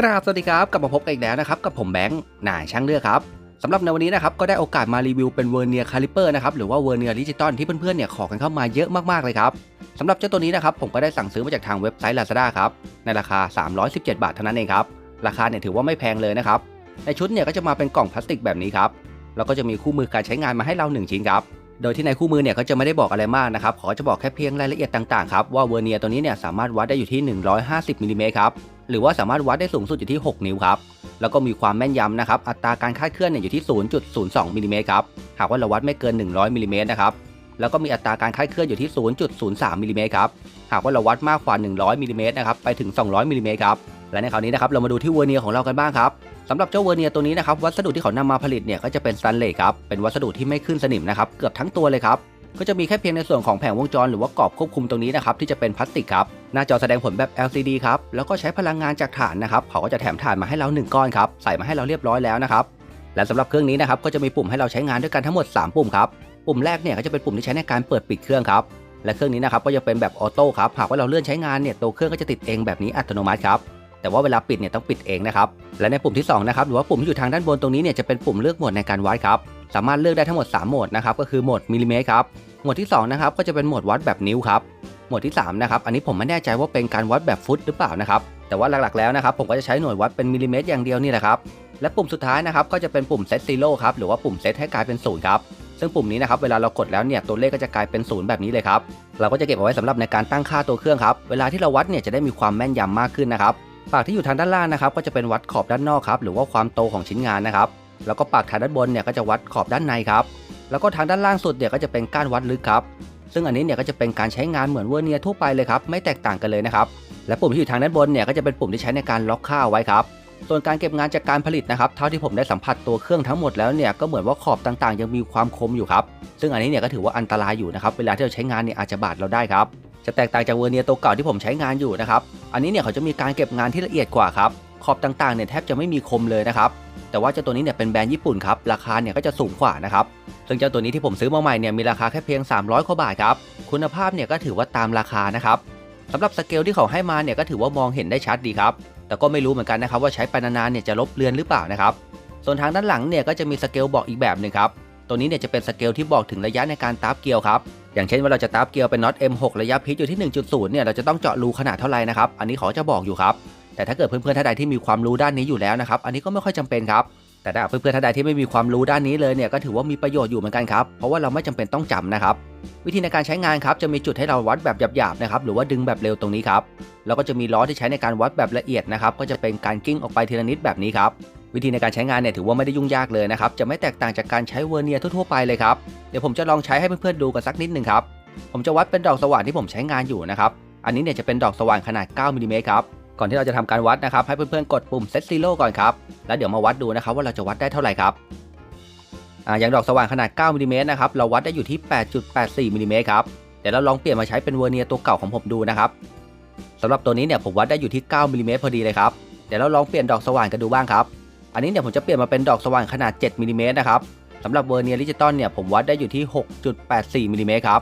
กราบสวัสดีครับ กลับมาพบกันอีกแล้วนะครับ กับผมแบงค์นายช่างเลือกครับสำหรับในวันนี้นะครับก็ได้โอกาสมารีวิวเป็นเวอร์เนียคาลิเปอร์นะครับหรือว่าเวอร์เนียดิจิตอลที่เพื่อนๆเนี่ยขอกันเข้ามาเยอะมากๆเลยครับสำหรับเจ้าตัวนี้นะครับผมก็ได้สั่งซื้อมาจากทางเว็บไซต์ Lazada ครับในราคา 317 บาทเท่านั้นเองครับราคาเนี่ยถือว่าไม่แพงเลยนะครับในชุดเนี่ยก็จะมาเป็นกล่องพลาสติกแบบนี้ครับแล้วก็จะมีคู่มือการใช้งานมาให้เราหนึ่งชิ้นครับโดยที่ในคู่มือเนี่ยก็จะไม่ได้บอกอะไรมากนะครับขอจะบอกแค่เพียงรายละเอียดต่างๆครับว่าเวอร์เนียตัวนี้เนี่ยสามารถวัดได้อยู่ที่ 150มิลลิเมตรครับ หรือว่าสามารถวัดได้สูงสุดอยู่ที่ 6 นิ้วครับ แล้วก็มีความแม่นยำนะครับ อัตราการคาดเคลื่อนเนี่ยอยู่ที่ 0.02มิลลิเมตรครับ หากว่าเราวัดไม่เกิน 100มิลลิเมตรนะครับ แล้วก็มีอัตราการคาดเคลื่อนอยู่ที่ 0.03มิลลิเมตรครับ หากว่าเราวัดมากกว่า 100มิลลิเมตรนะครับ ไปถึง 200มิลลิเมตรครับ และในคราวนี้นะครับเรามาดูที่เวอร์เนียของเรากันบ้างครับสำหรับเจ้าเวอร์เนียตัวนี้นะครับวัสดุที่เขานำมาผลิตเนี่ยก็จะเป็นสแตนเลสครับเป็นวัสดุที่ไม่ขึ้นสนิมนะครับเกือบทั้งตัวเลยครับ ก็จะมีแค่เพียงในส่วนของแผงวงจรหรือว่ากรอบควบคุมตรงนี้นะครับที่จะเป็นพลาสติกครับหน้าจอแสดงผลแบบ LCD ครับแล้วก็ใช้พลังงานจากถ่านนะครับเขาก็จะแถมถ่านมาให้เรา 1 ก้อนครับใส่มาให้เราเรียบร้อยแล้วนะครับและสำหรับเครื่องนี้นะครับก็จะมีปุ่มให้เราใช้งานด้วยกันทั้งหมด 3 ปุ่มครับปุ่มแรกเนี่ยก็จะเป็นปุ่มที่ใช้ในการเปิดปิดเครื่องครับและเครื่องนี้นะครับก็จะเป็นแบบออโต้ครับหากว่าเราเลื่อนใช้งานเนี่ยตัวเครื่องก็จะติดเองแบบนี้อัตโนมัติครับแต่ว่าเวลาปิดเนี่ยต้องปิดเองนะครับและในปุ่มที่2นะครับหรือว่าปุ่มที่อยู่ทางด้านบนตรงนี้เนี่ยจะเป็นปุ่มเลือกโหมดในการวัดครับ สามารถเลือกได้ทั้งหมด 3 โหมดนะครับก็คือโหมดมิลลิเมตรครับโหมดที่2นะครับก็จะเป็นโหมดวัดแบบนิ้วครับโหมดที่3นะครับอันนี้ผมไม่แน่ใจว่าเป็นการวัดแบบฟุตหรือเปล่านะครับแต่ว่าหลักๆแล้วนะครับผมก็จะใช้หน่วยวัดเป็นมิลลิเมตรอย่างเดียวนี่แหละครับและปุ่มสุดท้ายนะครับก็จะเป็นปุ่มเซตซีโร่ครับหรือว่าปุ่มเซตให้กลายเป็นศูนย์ครับซึ่งปุ่มนี้นะครับเวลาเรากดแล้วเนี่ยตัวเลขก็จะกลายเป็นศูนย์แบบนี้เลยครับเราก็จะเก็บเอาไว้สำหรับในการตั้งค่าตัวเครื่องครับเวลาที่เราวัดเนี่ยจะได้มีความแม่นยำมากขึ้นนะครับปากที่อยู่ทางด้านล่างนะครับก็จะเป็นวัดขอบด้านนอกครับหรือว่าความโตของชิ้นงานนะครับ แล้วก็ปากทางด้านบนเนี่ยก็จะวัดขอบด้านในครับ แล้วก็ทางด้านล่างสุดเนี่ยก็จะเป็นก้านวัดลึกครับ ซึ่งอันนี้เนี่ยก็จะเป็นการใช้งานเหมือนเวอร์เนียทั่วไปเลยครับ ไม่แตกต่างกันเลยนะครับ และปุ่มที่อยู่ทางด้านบนเนี่ยก็จะเป็นปุ่มที่ใช้ในการล็อกค่าไว้ครับ ส่วนการเก็บงานจากการผลิตนะครับ เท่าที่ผมได้สัมผัสตัวเครื่องทั้งหมดแล้วเนี่ยก็เหมือนว่าขอบต่างๆ ยังมีความคมอยู่ครับ ซึ่งอันนี้เนี่ยก็ถือว่าอันตรายอยู่นะครับ เวลาที่เราใช้งานเนี่ยอาจจะบาดเราได้ครับ จะแตกต่างจากเวอร์เนียตัวเก่าที่ผมใช้งานอยู่นะครับ อันนี้เนี่ยเขาจะมีการเก็บงานที่ละเอียดกว่าครับ ขอบต่างๆเนี่ยแทบจะไม่มีคมเลยนะครับ แต่ว่าเจ้าตัวนี้เนี่ยเป็นแบรนด์ญี่ปุ่นครับ ราคาเนี่ยก็จะสูงกว่านะครับ ซึ่งเจ้าตัวนี้ที่ผมซื้อมาใหม่เนี่ยมีราคาแค่เพียง 300กว่าบาทครับ คุณภาพเนี่ยก็ถือว่าตามราคานะครับสำหรับสเกลที่เขาให้มาเนี่ยก็ถือว่ามองเห็นได้ชัดดีครับ แต่ก็ไม่รู้เหมือนกันนะครับว่าใช้ไปนานๆเนี่ยจะลบเลือนหรือเปล่านะครับ ส่วนทางด้านหลังเนี่ยก็จะมีสเกลบอกอีกแบบหนึ่งครับ ตัวนี้เนี่ยจะเป็นสเกลที่บอกถึงระยะในการตาบเกียวครับอย่างเช่นว่าเราจะตาบเกียวเป็นน็อต M6 ระยะพิชอยู่ที่ 1.0 เนี่ยเราจะต้องเจาะรูขนาดเท่าไหร่นะครับ อันนี้เขาจะบอกอยู่ครับ แต่ถ้าเกิดเพื่อนๆท่านใดที่มีความรู้ด้านนี้อยู่แล้วนะครับ อันนี้ก็ไม่ค่อยจำเป็นครับ แต่ถ้าเพื่อนๆท่านใดที่ไม่มีความรู้ด้านนี้เลยเนี่ยก็ถือว่ามีประโยชน์อยู่เหมือนกันครับ เพราะว่าเราไม่จำเป็นต้องจำนะครับ วิธีในการใช้งานครับจะมีจุดให้เราวัดแบบหยาบๆนะครับหรือว่าดึงแบบเร็วตรงนี้ครับ แล้วก็จะมีล้อที่ใช้ในการวัดแบบละเอียดนะครับ ก็จะเป็นการกิ้งออกไปทีละนิดแบบนี้ครับวิธีในการใช้งานเนี่ยถือว่าไม่ได้ยุ่งยากเลยนะครับ จะไม่แตกต่างจากการใช้เวอร์เนียทั่วๆไปเลยครับ เดี๋ยวผมจะลองใช้ให้เพื่อนๆดูกันสักนิดหนึ่งครับ ผมจะวัดเป็นดอกสว่านที่ผมใช้งานอยู่นะครับ อันนี้เนี่ยจะเป็นดอกสว่านขนาด 9มิลลิเมตรครับ ก่อนที่เราจะทำการวัดนะครับ ให้เพื่อนๆกดปุ่ม Set Zero ก่อนครับ แล้วเดี๋ยวมาวัดดูนะครับว่าเราจะวัดได้เท่าไหร่ครับอ่าอย่างดอกสว่านขนาด 9มิลลิเมตรนะครับ เราวัดได้อยู่ที่ 8.84มิลลิเมตรครับ เดี๋ยวเราลองเปลี่ยนมาใช้เป็นเวอร์เนียตัวเก่าของผมดูนะครับสำหรับตัวนี้เนี่ยผมวัดได้อยู่ที่ 9มิลลิเมตรพอดีเลยครับ เดี๋ยวเราลองเปลี่ยนดอกสว่านกันดูบ้างครับ อันนี้เนี่ยผมจะเปลี่ยนมาเป็นดอกสว่านขนาด 7มิลลิเมตรนะครับสำหรับเวอร์เนียดิจิตอลเนี่ยผมวัดได้อยู่ที่ 6.84มิลลิเมตรครับ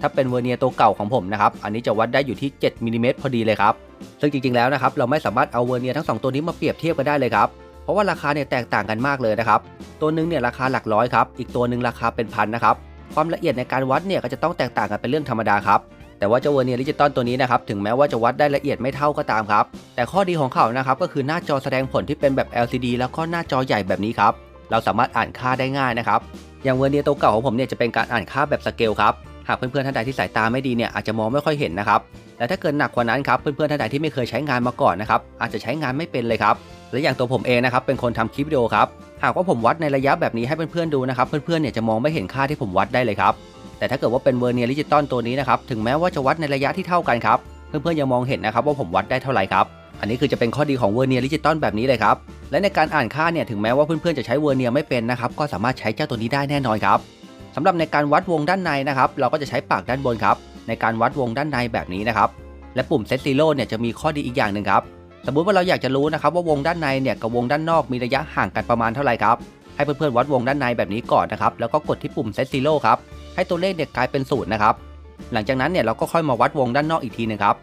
ถ้าเป็นเวอร์เนียตัวเก่าของผมนะครับ อันนี้จะวัดได้อยู่ที่ 7มิลลิเมตรพอดีเลยครับ ซึ่งจริงๆแล้วนะครับ เราไม่สามารถเอาเวอร์เนียทั้ง 2 ตัวนี้มาเปรียบเทียบกันได้เลยครับ เพราะว่าราคาเนี่ยแตกต่างกันมากเลยนะครับ ตัวหนึงเนี่ยราคาหลักร้อยครับ อีกตัวหนึ่งราคาเป็นพันนะครับ ความละเอียดในการวัดเนี่ยก็จะต้องแตกต่างกันเป็นเรื่องธรรมดาครับ แต่ว่าเจ้าเวอร์เนียดิจิตอลตัวนี้นะครับ ถึงแม้ว่าจะวัดได้ละเอียดไม่เท่าก็ตามครับ แต่ข้อดีของเขานะครับ ก็คือหน้าจอแสดงผลที่เป็นแบบ LCD แล้วก็หน้าจอใหญ่แบบนี้ครับ เราสามารถอ่านค่าได้ง่ายนะครับ อย่างเวอร์เนียตัวเก่าของผมเนี่ยจะเป็นการอ่านค่าแบบสเกลครับ หากเพื่อนๆท่านใดที่สายตาไม่ดีเนี่ยอาจจะมองไม่ค่อยเห็นนะครับแต่ถ้าเกิดหนักกว่านั้นครับเพื่อนๆท่านใดที่ไม่เคยใช้งานมาก่อนนะครับอาจจะใช้งานไม่เป็นเลยครับและอย่างตัวผมเองนะครับเป็นคนทำคลิปวิดีโอครับหากว่าผมวัดในระยะแบบนี้ให้เพื่อนๆดูนะครับเพื่อนๆเนี่ยจะมองไม่เห็นค่าที่ผมวัดได้เลยครับแต่ถ้าเกิดว่าเป็นเวอร์เนียดิจิตอลตัวนี้นะครับถึงแม้ว่าจะวัดในระยะที่เท่ากันครับเพื่อนๆยังมองเห็นนะครับว่าผมวัดได้เท่าไหร่ครับอันนี้คือจะเป็นข้อดีของเวอร์เนียดิจิตอลแบบนี้เลยครับและในการอ่านค่าเนี่ยถึงแม้ว่าเพื่อนๆจะใช้เวอร์เนียไม่เป็นนะครับก็สามารถใช้เจ้าตัวนี้ได้แน่นอนครับ สำหรับในการวัดวงด้านในนะครับ เราก็จะใช้ปากด้านบนครับ ในการวัดวงด้านในแบบนี้นะครับ และปุ่ม Set Zero เนี่ยจะมีข้อดีอีกอย่างหนึ่งครับ สมมุติว่าเราอยากจะรู้นะครับว่าวงด้านในเนี่ยกับวงด้านนอกมีระยะห่างกันประมาณเท่าไหร่ครับ ให้เพื่อนๆวัดวงด้านในแบบนี้ก่อนนะครับ แล้วก็กดที่ปุ่ม Set Zero ครับ ให้ตัวเลขเนี่ยกลายเป็นศูนย์นะครับ หลังจากนั้นเนี่ยเราก็ค่อยมาวัดวงด้านนอกอีกทีนึงครับ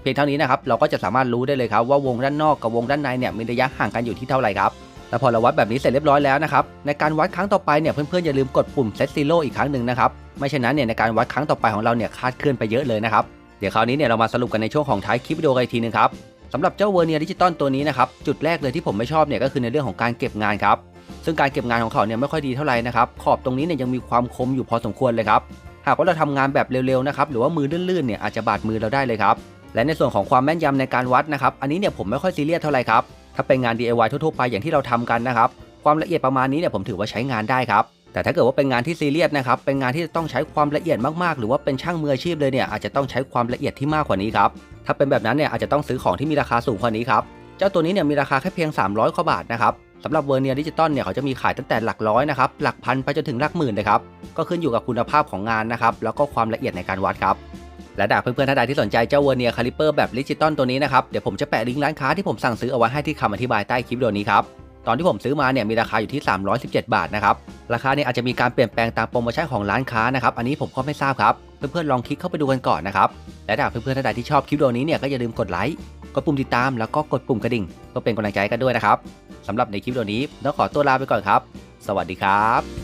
เพียงเท่านี้นะครับเราก็จะสามารถรู้ได้เลยครับว่าวงด้านนอกกับวงด้านในเนี่ยมีระยะห่างกันอยู่ที่เท่าไหร่ครับ แล้วพอเราวัดแบบนี้เสร็จเรียบร้อยแล้วนะครับในการวัดครั้งต่อไปเนี่ยเพื่อนๆอย่าลืมกดปุ่ม set zero อีกครั้งหนึ่งนะครับไม่เช่นนั้นเนี่ยในการวัดครั้งต่อไปของเราเนี่ยคาดเคลื่อนไปเยอะเลยนะครับเดี๋ยวคราวนี้เนี่ยเรามาสรุปกันในช่วงของท้ายคลิปวิดีโอกันอีกทีนึงครับสำหรับเจ้าเวอร์เนียดิจิตอลตัวนี้นะครับจุดแรกเลยที่ผมไม่ชอบเนี่ยก็คือในเรื่องของการเก็บงานครับซึ่งการเก็บงานของเขาเนี่ยไม่ค่อยดีเท่าไหร่นะครับขอบตรงนี้เนี่ยยังมีความคมอยู่พอสมควรเลยครับหากว่าเราทำงานแบบเร็วๆนะครับหรือว่ามือลื่นๆเนี่ยอาจจะบาดมือเราได้เลยครับและในส่วนของความแม่นยำในการวัดนะครับอันนี้เนี่ยผมไม่ค่อยซีเรียสเท่าไหร่ครับ ถ้าเป็นงาน DIY ทั่วๆไปอย่างที่เราทำกันนะครับ ความละเอียดประมาณนี้เนี่ยผมถือว่าใช้งานได้ครับแต่ถ้าเกิดว่าเป็นงานที่ซีเรียสนะครับ เป็นงานที่จะต้องใช้ความละเอียดมากๆ หรือว่าเป็นช่างมืออาชีพเลยเนี่ยอาจจะต้องใช้ความละเอียดที่มากกว่านี้ครับ ถ้าเป็นแบบนั้นเนี่ยอาจจะต้องซื้อของที่มีราคาสูงกว่านี้ครับ เจ้าตัวนี้เนี่ยมีราคาแค่เพียง 300กว่าบาทนะครับสำหรับเวอร์เนียดิจิตอลเนี่ยเขาจะมีขายตั้งแต่หลักร้อยนะครับ หลักพันไปจนถึงหลักหมื่นเลยครับ ก็ขึ้นอยู่กับคุณภาพของงานนะครับ แล้วก็ความละเอียดในการวัดครับ และดากเพื่อนๆท่านใดที่สนใจเจ้าเวอร์เนียคาลิเปอร์แบบดิจิตอลตัวนี้นะครับ เดี๋ยวผมจะแปะลิงก์ร้านค้าที่ผมสั่งซื้อเอาไว้ให้ที่คำอธิบายใต้คลิปวิดีโอนี้ครับ ตอนที่ผมซื้อมาเนี่ยมีราคาอยู่ที่ 317 บาทนะครับ ราคาเนี่ยอาจจะมีการเปลี่ยนแปลงตามโปรโมชั่นของร้านค้านะครับ อันนี้ผมก็ไม่ทราบครับ เพื่อนๆลองคลิกเข้าไปดูกันก่อนนะครับ และถ้าเพื่อนๆท่านใดที่ชอบคลิปวิดีโอนี้เนี่ยก็อย่าลืมกดไลค์ กดปุ่มติดตาม แล้วก็กดปุ่มกระดิ่งเพื่อเป็นกำลังใจกันด้วยนะครับสำหรับในคลิปวิดีโอนี้ต้องขอตัวลาไปก่อนครับ สวัสดีครับ